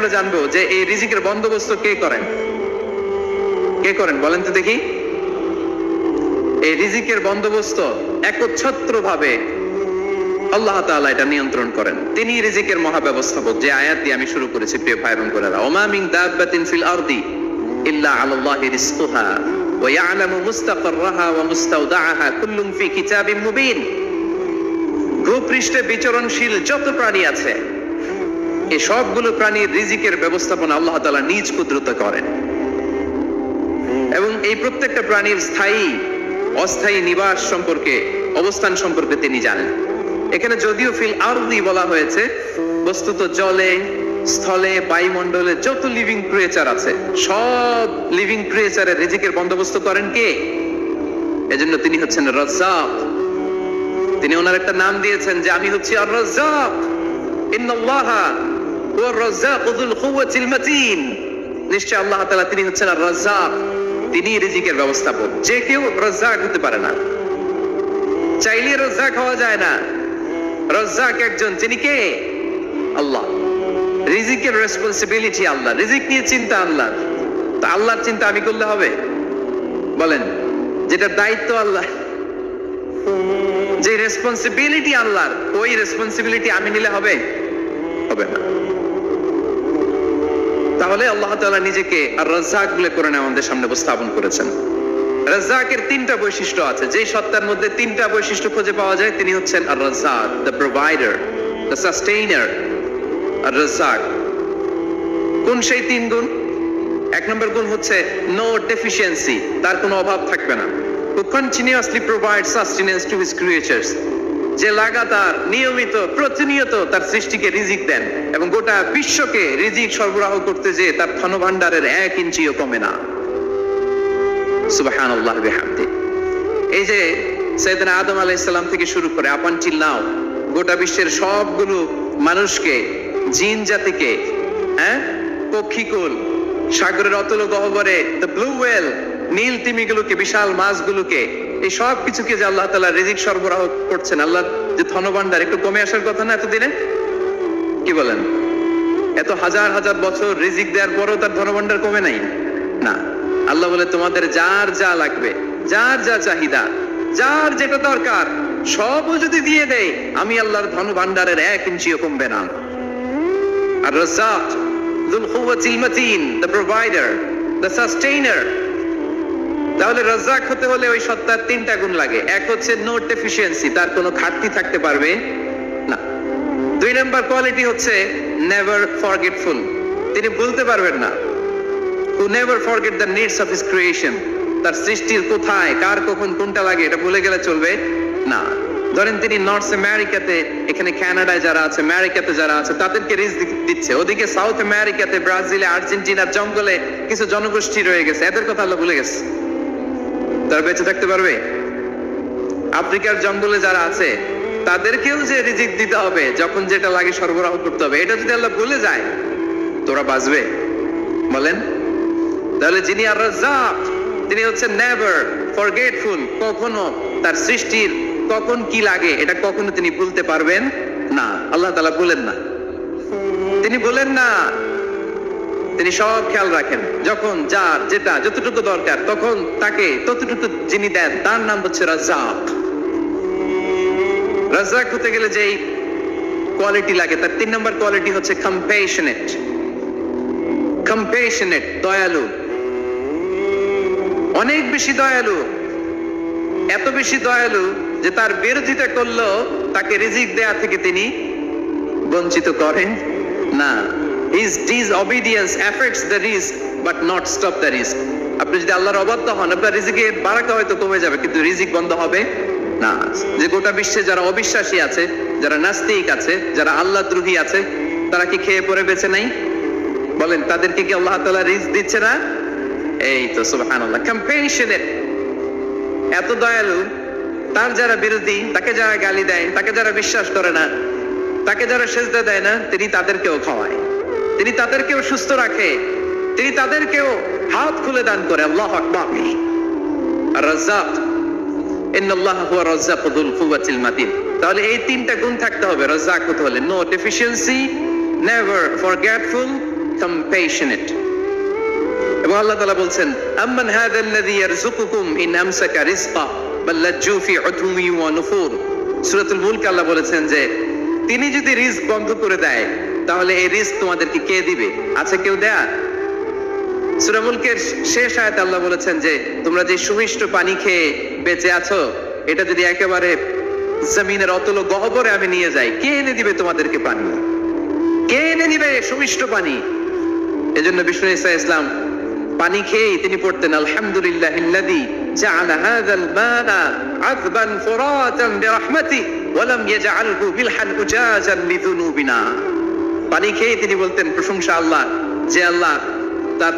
আমরা জানব যে এই রিজিকের বন্দোবস্ত কে করেন? কে করেন? বলেন তো দেখি। এই রিজিকের বন্দোবস্ত একচ্ছত্র ভাবে আল্লাহ তাআলা এটা নিয়ন্ত্রণ করেন। তিনি রিজিকের যে আয়াত দিয়ে আমি শুরু করেছি, প্রিয় ভাই বোন ওমা মিন দাব্বাতিন ফিল আরদি ইল্লা আলাল্লাহি রিজকুহা, ওয়া ইয়ালামু মুস্তাকাররাহা ওয়া মুস্তাওদাআহা কুল্লুম ফি কিতাবিম মুবিন। ভূপৃষ্ঠে বিচরণশীল যত প্রাণী আছে এই সবগুলো প্রাণীর রিজিকের ব্যবস্থাপনা আল্লাহ তাআলা নিজ কুদরতে করেন। এবং এই প্রত্যেকটা প্রাণীর স্থায়ী, অস্থায়ী নিবাস সম্পর্কে, অবস্থান সম্পর্কে তিনি জানেন। এখানে যদিও ফিল আরদি বলা হয়েছে, বস্তুত জলে, স্থলে, বায়ুমণ্ডলে যত লিভিং ক্রিয়েচার আছে, সব লিভিং ক্রিয়েচারের রিজিকের বন্দোবস্ত করেন কে? এজন্য তিনি হচ্ছেন রাজ্জাক। তিনি ওনার একটা নাম দিয়েছেন যে, আমি হচ্ছি আর রাজ্জাক ইন্নাল্লাহা নিশ্চয় আল্লাহ তাআলা তিনি হচ্ছেন আর রাজ্জাক তিনি রিজিকের ব্যবস্থাপক। যে কেউ রাজ্জাক হতে পারে না। চাইলে রাজ্জাক হওয়া যায় না। রাজ্জাক একজন তিনি কে? আল্লাহ। রিজিকের রেসপন্সিবিলিটি আল্লাহ। রিজিক নিয়ে চিন্তা আল্লাহ। আল্লাহর চিন্তা আমি করলে হবে? বলেন, যেটা দায়িত্ব আল্লাহ। যে রেসপন্সিবিলিটি আল্লাহর, ওই রেসপন্সিবিলিটি আমি নিলে হবে? হবে না। তাহলে আল্লাহ তাআলা নিজেকে আর রাজ্জাক বলে করে আমাদের সামনে উপস্থাপন করেছেন। রাজ্জাকের তিনটা বৈশিষ্ট্য আছে। যেই সত্তার মধ্যে তিনটা বৈশিষ্ট্য খুঁজে পাওয়া যায়, তিনি হচ্ছেন আর রাজ্জাক দ্য প্রোভাইডার দ্য সাস্টেইনার আর রাজ্জাক। কোন সেই তিন গুণ? এক নম্বর গুণ হচ্ছে নো ডেফিসিয়েন্সি তার কোনো অভাব থাকবে না। Who continuously provides sustenance to his যে লাগাতার নিয়মিত, প্রতিনিয়ত তার সৃষ্টিকে রিজিক দেন এবং গোটা বিশ্বকে রিজিক সরবরাহ করতে যে তার ধন ভান্ডারের এক ইঞ্চিও কমে না। এই যে সৈয়দনা আদম আলাইহিস সালাম থেকে শুরু করে আপান নাও গোটা বিশ্বের সবগুলো মানুষকে, জিন জাতিকে হ্যাঁ? পক্ষীকুল, সাগরের অতল গহ্বরে দ্য ব্লু ওয়েল নীল তিমিগুলোকে, বিশাল মাছগুলোকে এই সব কিছুকে যে আল্লাহ তাআলা রিজিক সরবরাহ করছেন? আল্লাহ যে ধনভাণ্ডার, একটু কমে আসার কথা না এতদিনে? কি বলেন? এত হাজার হাজার বছর রিজিক দেওয়ার পরও তার ধনভাণ্ডার কমে নাই? না। আল্লাহ বলে, তোমাদের যার যা লাগবে, যার যা চাহিদা, যার যেটা দরকার, সবও যদি দিয়ে দেয়, আমি আল্লাহর ধন ভান্ডারের এক ইঞ্চিও কমবে না। আর রাজ্জাক যুল কুওয়াতিল মাতিন দ্য প্রোভাইডার দ্য সাস্টেইনার তাহলে রাজ্জাক হতে হলে ওই সত্তার তিনটা গুণ লাগে। এক হচ্ছে নো ডেফিসিয়েন্সি তার কোনো ঘাটতি থাকতে পারবে না। দুই নাম্বার কোয়ালিটি হচ্ছে নেভার ফরগেটফুল তিনি ভুলতে পারবেন না। Who never forget the needs of his creation, তার সৃষ্টির কোথায়, কার কখন কোনটা লাগে, এটা ভুলে গেলে চলবে না। ধরেন তিনি নর্থ আমেরিকাতে এখানে কানাডায় যারা আছে আমেরিকাতে যারা আছে, তাদেরকে রিস্ক দিচ্ছে। ওদিকে সাউথ আমেরিকাতে ব্রাজিলে, আর্জেন্টিনার জঙ্গলে কিছু জনগোষ্ঠী রয়ে গেছে। এদের কথা আল্লাহ ভুলে গেছে। তারা বেঁচে থাকতে পারবে? আফ্রিকার জঙ্গলে যারা আছে, তাদেরকেও যে রিজিক দিতে হবে, যখন যেটা লাগে সরবরাহ করতে হবে, এটা যদি আল্লাহ ভুলে যায়, তোরা বাঁচবে। বলেন? তাহলে যিনি আর তিনি হচ্ছেন নেভার ফরগেটফুল কখনো তার সৃষ্টির কখন কি লাগে, এটা কখনো তিনি ভুলতে পারবেন না। আল্লাহ তালা বলেন না। তিনি বলেন না তিনি সব খেয়াল রাখেন। যখন, যার, যেটা, যতটুকু দরকার, তখন তাকে ততটুকু যিনি দেন, তার নাম হচ্ছে রাজাক রাজাক হতে গেলে যেই কোয়ালিটি লাগে, তার তিন নম্বর কোয়ালিটি হচ্ছে কম্পেশনেট কম্পেশনেট দয়ালু। অনেক বেশি দয়ালু। এত বেশি দয়ালু যে তার বিরোধিতা করলেও তাকে রিজিক দেয়া থেকে তিনি বঞ্চিত করেন না। His disobedience affects the risk, but not stop the risk. আপনি যদি আল্লাহর অবাধ্য হন, আপনার রিজিকে বারাকা হয়তো কমে যাবে, কিন্তু রিজিক বন্ধ হবে না। যে গোটা বিশ্বে যারা অবিশ্বাসী আছে, যারা নাস্তিক আছে, যারা আল্লাহ দ্রোহী আছে, তারা কি খেয়ে পরে বেঁচে নাই? বলেন, তাদেরকে কি আল্লাহ তালা রিস্ক দিচ্ছে না? এই তো, সুবহানাল্লাহ। কম্পেশনেট এত দয়ালু, তার যারা বিরোধী, তাকে যারা গালি দেয়, তাকে যারা বিশ্বাস করে না, তাকে যারা সেজদা দেয় না, তিনি তাদেরকেও খাওয়ায়। তিনি তাদেরকেও সুস্থ রাখে। তিনি তাদেরকেও হাত খুলে দান করে, আল্লাহ আকবার। তাহলে এই তিনটা গুণ থাকতে হবে। রাজ্জাক হতে হলে no deficiency never forgetful compassionate এবং আল্লাহ তাআলা বলছেন, আম্মান হাদাল্লাযী ইয়ারযুকুকুম ইন আমসাকা রিজকা, বাল লাজ্জু ফি ওয়া নুফুর। সূরাতুল মুলক আল্লাহ বলেছেন যে, তিনি যদি রিস্ক বন্ধ করে দেয় তাহলে এই রিস্ক তোমাদেরকে কে দিবে? আছে কেউ দেয়া? সূরা মুলকের শেষ আয়াত আল্লাহ বলেছেন যে, তোমরা যে সুমিষ্ট পানি খেয়ে বেঁচে আছো, এটা যদি একেবারে জমিনের অতল গহ্বরে আমি নিয়ে যাই, কে এনে দিবে তোমাদেরকে পানি? কে এনে দিবে সুমিষ্ট পানি? এজন্য বিষ্ণু ইসা ইসলাম পানি খেয়েই তিনি পড়তেন, আলহামদুলিল্লাহ জাআলা হাযাল মা'a আযবান ফুরাতান বিরহমাতি ওয়া লাম ইয়াজআলহু মিলহান উজাজান লিযুনুবিনা। পানি খেয়েই তিনি বলতেন, প্রশংসা আল্লাহ, যে আল্লাহ তার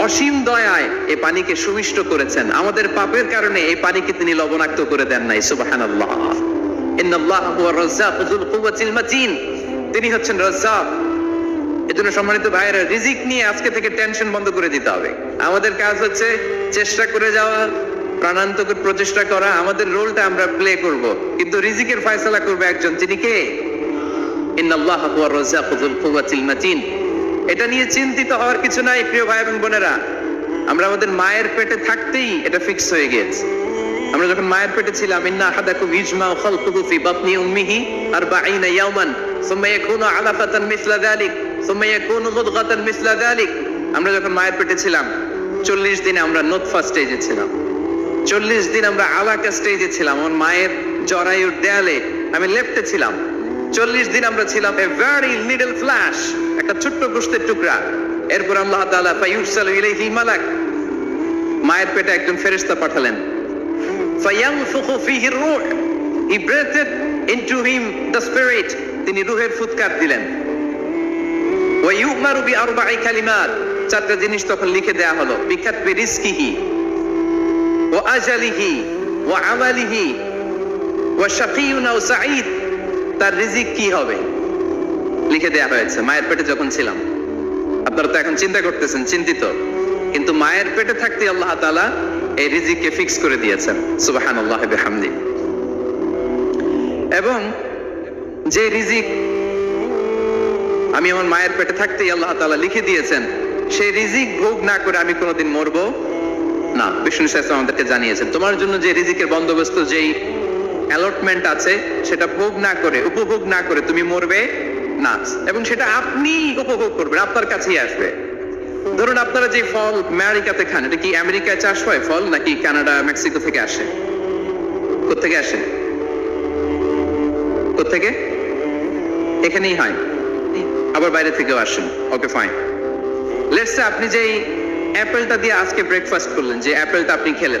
অসীম দয়ায় এই পানিকে সুমিষ্ট করেছেন। আমাদের পাপের কারণে এই পানিকে তিনি লবণাক্ত করে দেন নাই। কুওয়াতিল মাতিন। তিনি হচ্ছেন এজন্য সম্মানিত ভাইয়েরা, রিজিক নিয়ে আজকে থেকে টেনশন বন্ধ করে দিতে হবে। আমাদের কাজ হচ্ছে চেষ্টা করে যাওয়া প্রাণান্তকর প্রচেষ্টা করা। আমাদের রোলটা আমরা প্লে করব। কিন্তু রিজিকের ফয়সালা করবে একজন। তিনি কে? এটা নিয়ে চিন্তিত হওয়ার কিছু নাই, প্রিয় ভাই এবং বোনেরা। আমরা আমাদের মায়ের পেটে থাকতেই এটা ফিক্স হয়ে গিয়েছে। আমরা যখন মায়ের পেটে ছিলাম, ইন্না ইজমা 40 সুম্মা ইয়াকুনু মিসলা যালিক, সুম্মা ইয়াকুনু মুদগাতান মিসলা যালিক। আমরা যখন মায়ের পেটে ছিলাম 40 দিনে আমরা নোতফা স্টেজে ছিলাম। চল্লিশ দিন আমরা আলাকা স্টেজে ছিলাম। আমার মায়ের জরায়ুর দেয়ালে আমি লেফটে ছিলাম। চল্লিশ দিন আমরা ছিলাম এ ভেরি লিটল ফ্ল্যাশ একটা ছোট্ট গোষ্ঠের টুকরা। এরপর আল্লাহ তাআলা ফায়ুরসালু ইলাইহি মালাক, মায়ের পেটে একজন ফেরেশতা পাঠালেন। ফায়ানফুখু he breathed into him the spirit তিনি রূহের ফুৎকার দিলেন। ওয়া ইউমারু বিআরবা'i কালিমাত, চারটা জিনিস তখন লিখে দেয়া হলো বিকাতবি রিজকিহি, ওয়া আজালিহি আমালিহি সাঈদ তার রিজিক কি হবে? লিখে দেয়া হয়েছে, মায়ের পেটে যখন ছিলাম। আপনারা তো এখন চিন্তা করতেছেন, চিন্তিত। কিন্তু মায়ের পেটে থাকতে আল্লাহ তাআলা এই রিজিককে ফিক্স করে দিয়েছেন, সুবহানাল্লাহ বিহামদি। এবং যে রিজিক আমি আমার মায়ের পেটে থাকতেই আল্লাহ তালা লিখে দিয়েছেন, সেই রিজিক ভোগ না করে আমি কোনোদিন মরবো না। বিষ্ণু শাস্ত্র আমাদেরকে জানিয়েছেন, তোমার জন্য যে রিজিকের বন্দোবস্ত, যেই অ্যালটমেন্ট আছে, সেটা ভোগ না করে, উপভোগ না করে তুমি মরবে না। এবং সেটা আপনি উপভোগ করবেন, আপনার কাছেই আসবে। ধরুন আপনারা যে ফল আমেরিকাতে খান, এটা কি আমেরিকায় চাষ হয় ফল, নাকি কানাডা, মেক্সিকো থেকে আসে? কোথেকে আসে? কোথেকে এখানেই হয়। আবার বাইরে থেকেও আসেন। ওকে ফাইন লেটস আপনি যেই অ্যাপেলটা দিয়ে আজকে ব্রেকফাস্ট করলেন, যে অ্যাপেলটা আপনি খেলেন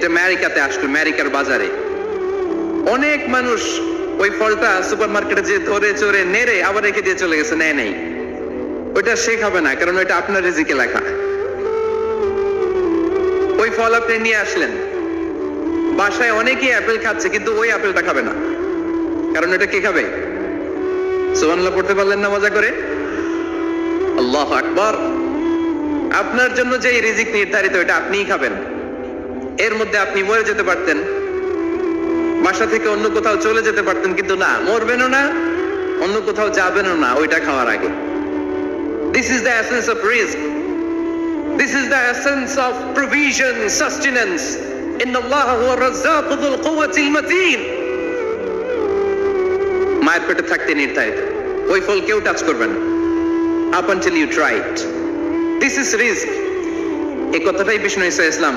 এটা আমেরিকাতে আসলো, আমেরিকার বাজারে। অনেক মানুষ ওই ফলটা সুপার মার্কেটে যে ধরে চড়ে নেড়ে আবার রেখে দিয়ে চলে গেছে, নেয় নেই। ওইটা সে খাবে না, কারণ ওইটা আপনার রিজিকে লেখা। ওই ফল আপনি নিয়ে আসলেন। বাসায় অনেকেই অ্যাপেল খাচ্ছে, কিন্তু ওই অ্যাপেলটা খাবে না। কারণ এটা কে খাবে? সুবহানাল্লাহ, পড়তে পারলেন না মজা করে? আল্লাহ আকবার। আপনার জন্য যে রিজিক নির্ধারিত এটা আপনিই খাবেন। এর মধ্যে আপনি মরে যেতে পারতেন। বাসা থেকে অন্য কোথাও চলে যেতে পারতেন, কিন্তু না, মরবেনও না, অন্য কোথাও যাবেনও না ওইটা খাওয়ার আগে। This is the essence of risk this is the essence of provision sustenance in আল্লাহ হুয়া রাজ্জাকু যুল কুওয়াতিল মাতিন মায়ের পেটে থাকতে নির্ধারিত। ওই ফল কেউ টাচ করবে না। Up until you try it this is risk এই কথাটাই বিষ্ণু ইসা ইসলাম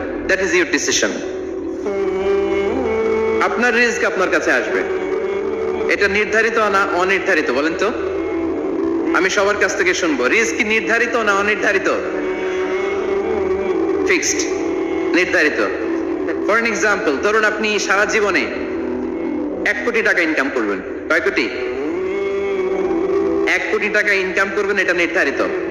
দ্যাট ইজ ইউর ডিসিশন আপনার রিস্ক আপনার কাছে আসবে। এটা নির্ধারিত না অনির্ধারিত, বলেন তো? আমি সবার কাছ থেকে শুনব। রিস্ক নির্ধারিত না অনির্ধারিত? ফিক্সড নির্ধারিত। ফর এন এক্সাম্পল ধরুন আপনি সারা জীবনে এক কোটি টাকা ইনকাম করবেন। কয় কোটি? এক কোটি টাকা ইনকাম করবেন, এটা নির্ধারিত।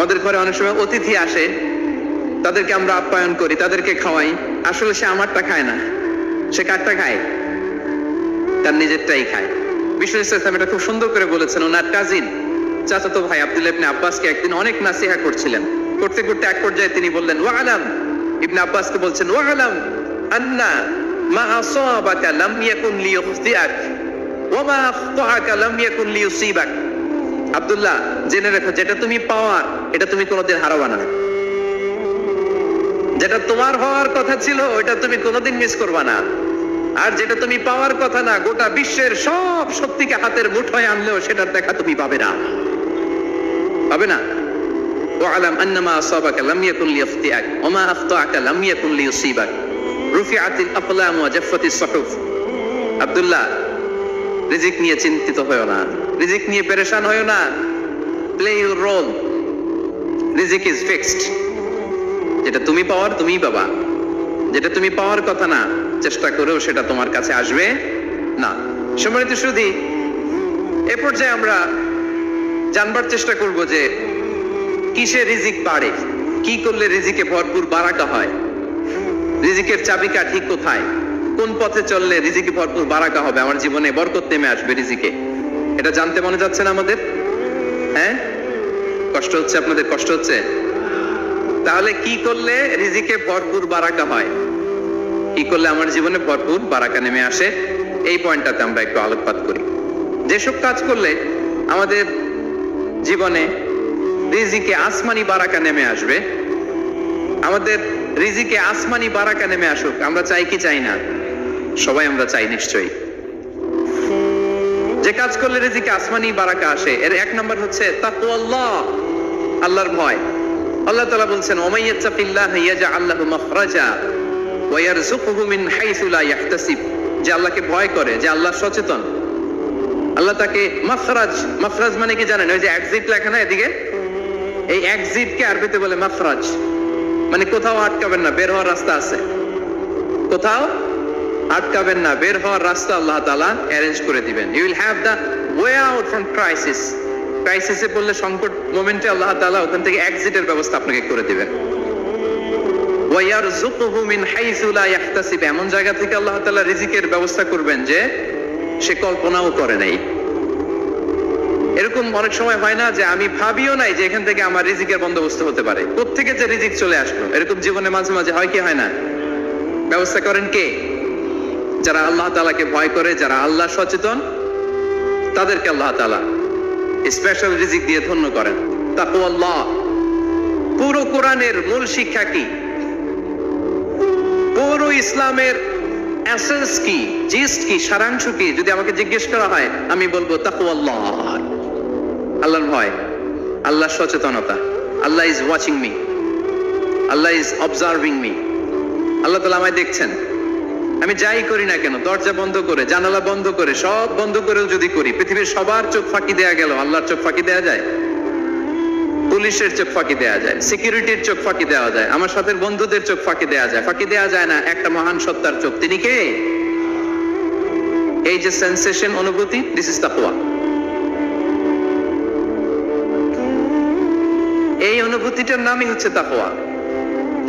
আমাদের ঘরে অনেক সময় অতিথি আসে, তাদেরকে আমরা আপ্যায়ন করি, তাদেরকে খাওয়াই। আসলে সে আমারটা খায় না। সে কারটা খায়? তার নিজেরটাই খায়। বিশ্ব ইসলাম এটা খুব সুন্দর করে বলেছেন। ওনার কাজিন, চাচাতো ভাই আব্দুল ইবনে আব্বাসকে একদিন অনেক নাসিহা করছিলেন। করতে করতে এক পর্যায়ে তিনি বললেন, ওয়ালাম। ইবনে আব্বাসকে বলছেন, ওয়ালাম আন্না মা আসাবাকা লাম ইয়াকুন লিয়ুখতিআক ওয়া মা আখতাআকা লাম ইয়াকুন লিয়ুসিবাক। আবদুল্লাহ, জেনে রেখো, যেটা তুমি পাওয়ার, এটা তুমি কোনোদিন হারাবা না। যেটা তোমার হওয়ার কথা ছিল ওটা তুমি কোনোদিন মিস করবা না। আর যেটা তুমি পাওয়ার কথা না, গোটা বিশ্বের সব শক্তিকে হাতের মুঠোয় আনলেও সেটার দেখা তুমি পাবে না। পাবে না? ও আলাম আন্নামা আসাবাকা লাম ইয়াকুন ইফতিআক ওয়া মা আফতাআকা লাম ইয়াকুন ইউসিবাক রুফিআতিল আকলাম ওয়া জাফফাতিস সুহুফ। আব্দুল্লাহ, রিজিক নিয়ে চিন্তিত হয়ো না। রিজিক নিয়ে পেরেশান হয়েও না। প্লে ইউর রোল রিজিক ইজ ফিক্সড যেটা তুমি পাওয়ার, তুমিই পাবা। যেটা তুমি পাওয়ার কথা না, চেষ্টা করেও সেটা তোমার কাছে আসবে না। সম্মানিত সুধি এ পর্যায়ে আমরা জানবার চেষ্টা করব যে কিসে রিজিক বাড়ে? কি করলে রিজিকে ভরপুর বারাকা হয়? রিজিকের চাবিকা ঠিক কোথায়? কোন পথে চললে রিজিকে ভরপুর বারাকা হবে? আমার জীবনে বরকত নেমে আসবে রিজিকে। এটা জানতে মনে যাচ্ছে না আমাদের? হ্যাঁ? কষ্ট হচ্ছে আপনাদের, কষ্ট হচ্ছে? তাহলে কি করলে রিজিকে ভরপুর বারাকা হয়? কি করলে আমার জীবনে ভরপুর বারাকা নেমে আসে? এই পয়েন্টটাতে আমরা একটু আলোকপাত করি। যেসব কাজ করলে আমাদের জীবনে রিজিকে আসমানি বারাকা নেমে আসবে, আমাদের রিজিকে আসমানি বারাকা নেমে আসুক, আমরা চাই কি চাই না? সবাই আমরা চাই নিশ্চয়ই। যে কাজ করলে রিজিকে আসমানি বারাকা আসে। এর এক নম্বর হচ্ছে তাকওয়াল্লাহ আল্লাহর ভয়। আল্লাহ তাআলা বলছেন মাখরাজা ওয়া ইয়ারযুকুহু মিন হাইসু লা ইয়াহতাসিব যে আল্লাহকে ভয় করে, যে আল্লাহ সচেতন। আল্লাহ তাকে মাখরাজ মাখরাজ মানে কি জানেন? ওই যে এক্সিট লেখা না এদিকে? এই এক্সিটকে আরবিতে বলে মাখরাজ। মানে কোথাও আটকাবেন না, বের হওয়ার রাস্তা আছে। কোথাও আটকাবেন না, বের হওয়ার রাস্তা আল্লাহ তালা অ্যারেঞ্জ করে দিবেন। You will have the way out from crisis ক্রাইসিসে পড়লে সংকট মোমেন্টে আল্লাহ তাআলা ওখান থেকে এক্সিটের ব্যবস্থা আপনাকে করে দিবেন। মিন এমন জায়গা থেকে আল্লাহ তাআলা রিজিকের ব্যবস্থা করবেন যে সে কল্পনাও করে নাই। এরকম অনেক সময় হয় না যে আমি ভাবিও নাই যে এখান থেকে আমার রিজিকের বন্দোবস্ত হতে পারে। কোত্থেকে যে রিজিক চলে আসলো? এরকম জীবনে মাঝে মাঝে হয় কি হয় না? ব্যবস্থা করেন কে? যারা আল্লাহ তালাকে ভয় করে, যারা আল্লাহ সচেতন, তাদেরকে আল্লাহ তালা স্পেশাল রিজিক দিয়ে ধন্য করেন। তাকওয়াল্লাহ পুরো কোরআনের মূল শিক্ষা কি? পুরো ইসলামের এসেন্স কি? জিস্ট কি? সারাংশ কি? যদি আমাকে জিজ্ঞেস করা হয়, আমি বলব তাকু আল্লাহ আল্লাহর ভয়, আল্লাহর সচেতনতা, Allah is watching me Allah is observing me আল্লাহ তালা আমায় দেখছেন। আমি যাই করি না কেন, দরজা বন্ধ করে, জানালা বন্ধ করে, সব বন্ধ করেও যদি করি, পৃথিবীর সবার চোখ ফাঁকি দেয়া গেল, আল্লাহর চোখ ফাঁকি দেয়া যায়? পুলিশের চোখ ফাঁকি দেয়া যায়, সিকিউরিটির চোখ ফাঁকি দেওয়া যায়, আমার সাথে বন্ধুদের চোখ ফাঁকি দেওয়া যায়, ফাঁকি দেওয়া যায় না, একটা মহান সত্তার চোখ। তিনি কে? এই যে সেন্সেশন অনুভূতি দিস ইজ তাকওয়া। এই অনুভূতিটার নামই হচ্ছে তাকওয়া।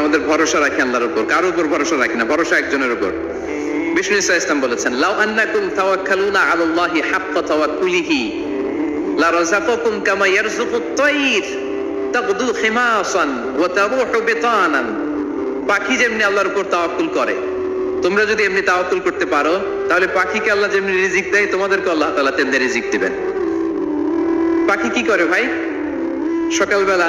আমাদের ভরসা রাখি আল্লাহর উপর। কার উপর ভরসা রাখি না, ভরসা একজনের উপর। বিষ্ণু ইসা ইসলাম বলেছেন, লাউ আন্নাকুম তাওয়াক্কালুনা আলাল্লাহি হাক্কা তাওয়াক্কুলিহি কামা ইয়ারযুকুত তাগদু খিমাসান ওয়া তারুহু বিতানান। পাখি যেমনি আল্লাহর উপর তাওয়াক্কুল করে, তোমরা যদি এমনি তাওয়াক্কুল করতে পারো, তাহলে পাখিকে আল্লাহ যেমনি রিজিক দেয় তোমাদেরকে আল্লাহ তাআলা তেমনি রিজিক দিবেন। পাখি কি করে ভাই? সকালবেলা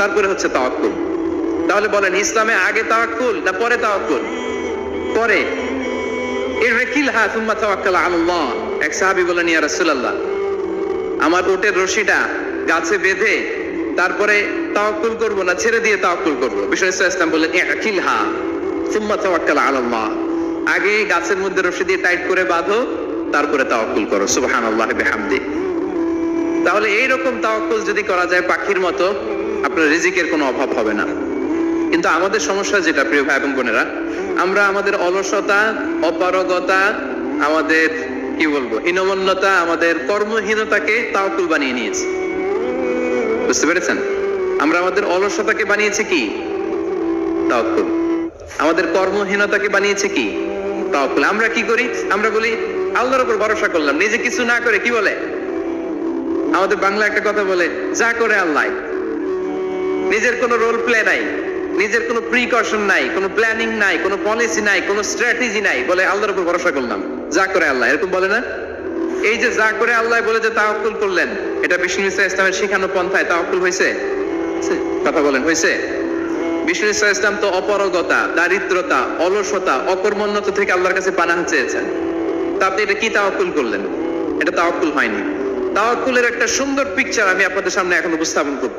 তারপরে হচ্ছে তাওয়াক্কুল। তাহলে বলেন, ইসলামে আগে তাওয়াক্কুল না পরে তাওয়াক্কুল? পরে। তাওয়াক্কাল এক সাহাবী বলেন ইয়া রাসূলুল্লাহ, আমার ওটের রশিটা গাছে বেঁধে তারপরে তাওয়াক্কুল করব না, ছেড়ে দিয়ে তাওয়াক্কুল করব? ইসলাম হা তাওয়াক্কাল আগে গাছের মধ্যে রশি দিয়ে টাইট করে বাঁধো, তারপরে তাওয়াক্কুল করো। সুবহানাল্লাহ বিহামদি তাহলে এইরকম তাওয়াক্কুল যদি করা যায় পাখির মতো আপনার রিজিকের কোনো অভাব হবে না। কিন্তু আমাদের সমস্যা যেটা, প্রিয় ভাই এবং বোনেরা, আমরা আমাদের অলসতা, অপারগতা, আমাদের, কি বলব, হীনমন্যতা, আমাদের কর্মহীনতাকে তাওকুল বানিয়ে নিয়েছি। বুঝতে পেরেছেন? আমরা আমাদের অলসতাকে বানিয়েছি কি? তাওকুল। আমাদের কর্মহীনতাকে বানিয়েছে কি? তাওকুল। আমরা কি করি? আমরা বলি, আল্লাহর উপর ভরসা করলাম, নিজে কিছু না করে কি বলে? আমাদের বাংলা একটা কথা বলে, যা করে আল্লাহ নিজের কোনো রোল প্লে নাই, নিজের কোনো প্রিকশন নাই, কোনো প্ল্যানিং নাই, কোনো পলিসি নাই, কোনো স্ট্র্যাটেজি নাই, বলে আল্লাহর উপর ভরসা করলাম। যা করে আল্লাহ, এরকম বলে না? এই যে যা করে আল্লাহ বলে যে তাওয়াক্কুল করলেন, এটা বিষ্ণু ইসা ইসলামের শিখানো পন্থায় তাওয়াক্কুল হয়েছে? কথা বলেন, হয়েছে? বিষ্ণু ইসা ইসলাম তো অপরগতা, দারিদ্রতা, অলসতা, অকর্মণ্যতা থেকে আল্লাহর কাছে পানাহ চেয়েছেন। তা আপনি এটা কি তাওয়াক্কুল করলেন? এটা তাওয়াক্কুল হয়নি। তাওয়াক্কুলের একটা সুন্দর পিকচার আমি আপনাদের সামনে এখন উপস্থাপন করব।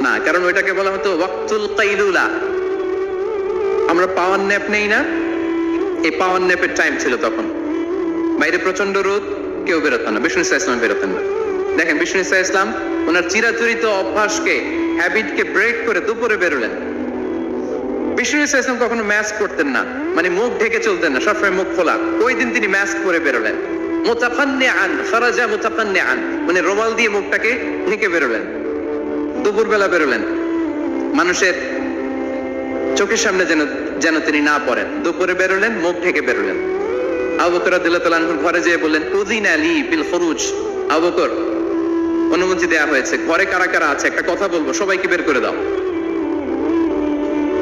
না, কারণ ওইটাকে বলা হতো ওয়াক্তুল কাইলুলা আমরা পাওয়ার ন্যাপ নেই না? এই পাওয়ার ন্যাপের টাইম ছিল তখন। বাইরে প্রচণ্ড রোদ, কেউ বেরোতো না। বিষ্ণু ইসা ইসলাম বেরোতেন না। দেখেন, বিষ্ণু ইসা ইসলাম ওনার চিরাচরিত অভ্যাসকে হ্যাবিটকে ব্রেক করে দুপুরে বেরোলেন। বিষ্ণু ইসা ইসলাম কখনো ম্যাস্ক করতেন না। মানে মুখ ঢেকে চলতেন না, সবসময় মুখ খোলা। ওই দিন তিনি ম্যাস্ক করে বেরোলেন। মোতাফান্নে আন ফরাজা মোতাফান্নে আন মানে রোমাল দিয়ে মুখটাকে ঢেকে বেরোলেন। দুপুরবেলা বেরোলেন। মানুষের চোখের সামনে যেন যেন তিনি না পড়েন। দুপুরে বেরোলেন, মুখ ঢেকে বেরোলেন। আবু বকর রাদিয়াল্লাহু তাআলা আনহুর ঘরে যেয়ে বললেন, উযিনা লি বিল খুরুজ। আবু বকর, অনুমতি দেয়া হয়েছে। ঘরে কারা কারা আছে? একটা কথা বলব, সবাইকে বের করে দাও।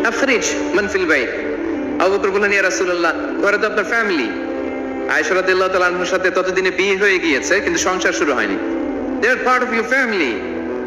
আফরিজ মান ফিল বাইত। আবু বকর বললেন, ইয়া রাসূলুল্লাহ, ঘরে তো আপনার ফ্যামিলি। আয়েশা রাদিয়াল্লাহু তাআলা আনহার সাথে ততদিনে বিয়ে হয়ে গিয়েছে, কিন্তু সংসার শুরু হয়নি। They are part of your family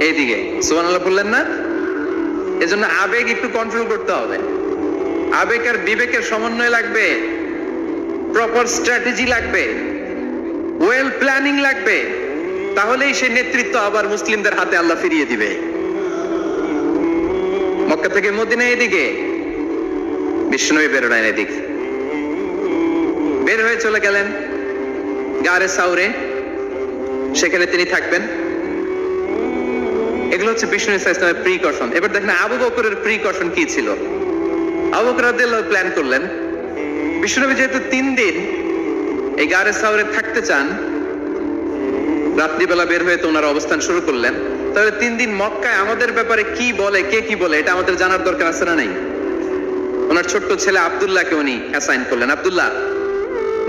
এইদিকে, সুবহানাল্লাহ বললেন না? এজন্য আবেগ একটু কন্ট্রোল করতে হবে। আবেগ আর বিবেকের সমন্বয় লাগবে প্রপার স্ট্র্যাটেজি লাগবে ওয়েল প্ল্যানিং লাগবে, তাহলেই সেই নেতৃত্ব আবার মুসলিমদের হাতে আল্লাহ ফিরিয়ে দিবে। মক্কা থেকে মদিনা এদিকে বিষ্ণুই বেরোলেন এদিক। বের হয়ে চলে গেলেন গারে সাউরে, সেখানে তিনি থাকবেন। এগুলো হচ্ছে বিষ্ণু ইসা ইসলামের প্রিকশন এবার দেখেন আবু বকরের প্রিকশন কি ছিল? আবু বকর প্ল্যান করলেন, বিষ্ণুনবী যেহেতু তিন দিন এই গারে সাউরে থাকতে চান, রাত্রিবেলা বের হয়ে তো ওনার অবস্থান শুরু করলেন। তবে তিন দিন মক্কায় আমাদের ব্যাপারে কি বলে, কে কি বলে, এটা আমাদের জানার দরকার আছে না নাই? ওনার ছোট্ট ছেলে আব্দুল্লাহকে উনি অ্যাসাইন করলেন। Abdullah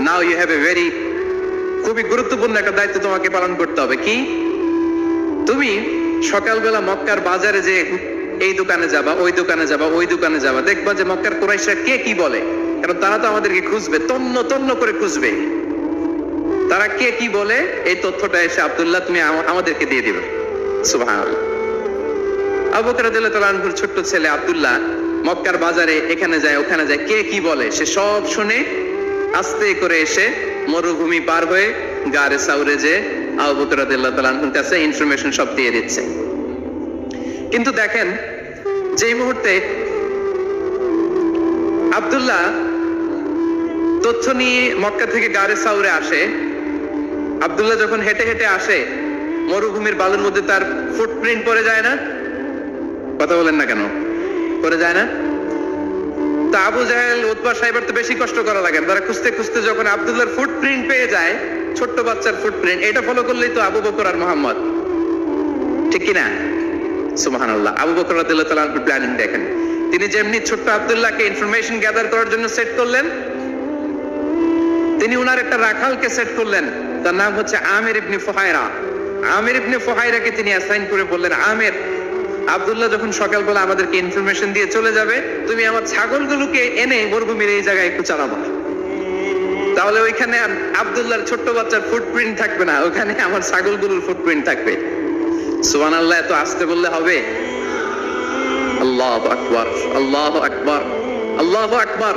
now you have a very খুবই গুরুত্বপূর্ণ একটা দায়িত্ব তোমাকে পালন করতে হবে। কি? তুমি সকালবেলা মক্কার বাজারে যে এই দোকানে যাবা, ওই দোকানে যাবা, ওই দোকানে যাবা, দেখবা যে মক্কার কোরাইশরা কে কি বলে? কারণ তারা তো আমাদেরকে খুঁজবে, তন্ন তন্ন করে খুঁজবে। তারা কে কি বলে? এই তথ্যটা এসে আব্দুল্লাহ তুমি আমাদেরকে দিয়ে দিবে। আনহুর ছোট্ট ছেলে আব্দুল্লাহ মক্কার বাজারে এখানে যায়, ওখানে যায়, কে কি বলে? সে সব শুনে আস্তে করে এসে মরুভূমি পার হয়ে গারে সাউরে যে কাছে ইনফরমেশন সব দিয়ে দিচ্ছে। কিন্তু দেখেন, যেই মুহূর্তে আব্দুল্লাহ তথ্য নিয়ে মক্কা থেকে গারে সাউরে আসে, আব্দুল্লাহ যখন হেঁটে হেঁটে আসে, মরুভূমির বালুর মধ্যে তার ফুটপ্রিন্ট পড়ে যায় না? কথা বলেন না কেন? পড়ে যায় না? তা আবু জাহেল উৎপা সাহেবের তো বেশি কষ্ট করা লাগে তারা খুঁজতে খুঁজতে যখন আব্দুল্লাহর ফুটপ্রিন্ট পেয়ে যায় ছোট্ট বাচ্চার ফুটপ্রিন্ট এটা ফলো করলেই তো আবু বকর আর মোহাম্মদ। ঠিক কিনা? সুবাহান আল্লাহ আবু বকর রাদিয়াল্লাহু তাআলার প্ল্যানিং দেখেন। তিনি যেমনি ছোট্ট আব্দুল্লাহকে ইনফরমেশন গ্যাদার করার জন্য সেট করলেন, তিনি উনার একটা রাখালকে সেট করলেন। তার নাম হচ্ছে আমির ইবনে ফুহায়রা আমির ইবনে ফুহায়রাকে তিনি অ্যাসাইন করে বললেন, আমির, আব্দুল্লাহ যখন সকালবেলা আমাদেরকে ইনফরমেশন দিয়ে চলে যাবে, তুমি আমার ছাগলগুলোকে এনে মরুভূমির এই জায়গায় একটু চালাবা। তাহলে ওইখানে আর আব্দুল্লাহর ছোট্ট বাচ্চার ফুটপ্রিন্ট থাকবে না, ওখানে আমার ছাগলগুলোর ফুটপ্রিন্ট থাকবে। সুবান আল্লাহ এত আসতে বললে হবে? আল্লাহ আকবর আল্লাহ আকবর, আল্লাহ আকবার।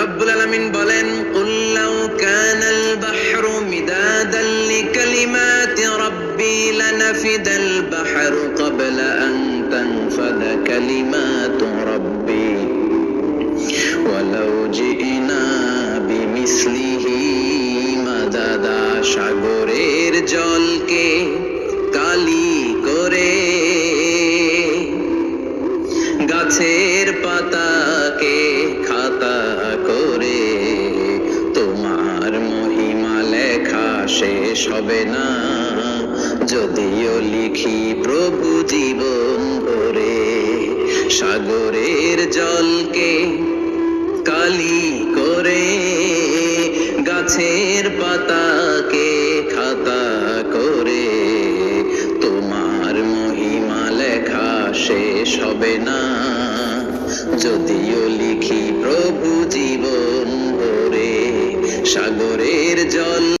রব্বুল আলামিন বলেন কুল লাউ কানাল বাহরু মিদাদান লিকালিমাতি রাব্বি লানাফিদাল বাহরু ক্বাবলা আন তানফাদা কালিমাতু রাব্বি ওয়ালাউ জিনা বিমিসলিহি মাদাদা সাগরের জলকে